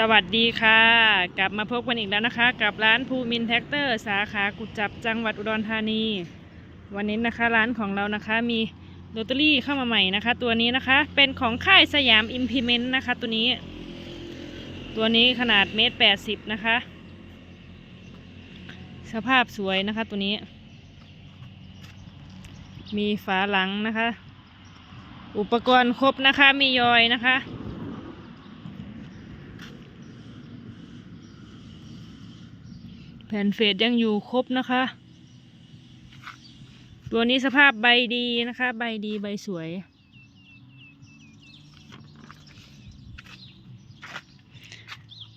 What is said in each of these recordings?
สวัสดีค่ะ กลับมาพบกันอีกแล้วนะคะ กับร้านภูมินแท็กเตอร์ สาขากุจจับจังหวัดอุดรธานี วันนี้นะคะร้านของเรานะคะมีลอตเตอรี่เข้ามาใหม่นะคะ ตัวนี้นะคะเป็นของค่ายสยามอิมพิเมนต์นะคะ ตัวนี้ ตัวนี้ขนาดเมตรแปดสิบนะคะ สภาพสวยนะคะ ตัวนี้ มีฝาหลังนะคะ อุปกรณ์ครบนะคะมียอยนะคะ แผ่นเฟสยังอยู่ครบนะคะ ตัวนี้สภาพใบดีนะคะ ใบดีใบสวย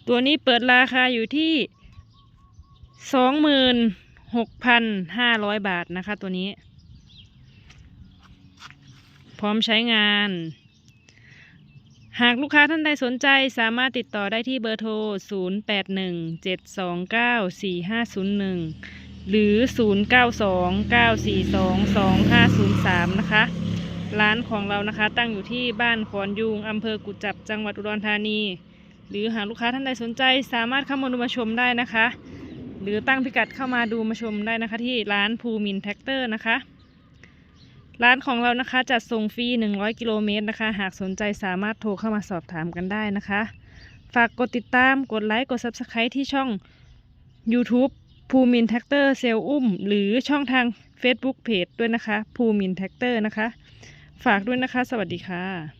ตัวนี้เปิดราคาอยู่ที่สองหมื่นหกพันห้าร้อยบาทนะคะตัวนี้ พร้อมใช้งาน หากลูกค้าท่านใดสนใจสามารถติดต่อได้ที่เบอร์โทร 0817294501 หรือ 0929422503 นะคะ ร้านของเรานะคะตั้งอยู่ที่บ้านขอนยุงอำเภอกุจจับจังหวัดอุดรธานี หรือหากลูกค้าท่านใดสนใจสามารถเข้ามาดูมาชมได้นะคะ หรือตั้งพิกัดเข้ามาดูมาชมได้นะคะที่ร้านภูมินแท็กเตอร์นะคะ ร้านของเรานะคะจัดส่งฟรี 100 กิโลเมตรนะคะ หากสนใจสามารถโทรเข้ามาสอบถามกันได้นะคะ ฝากกดติดตาม กดไลค์ กด Subscribe ที่ช่อง YouTube ภูมินแท็กเตอร์เซลอุ้ม หรือช่องทาง Facebook Page ด้วยนะคะ ภูมินแท็กเตอร์นะคะ ฝากด้วยนะคะ สวัสดีค่ะ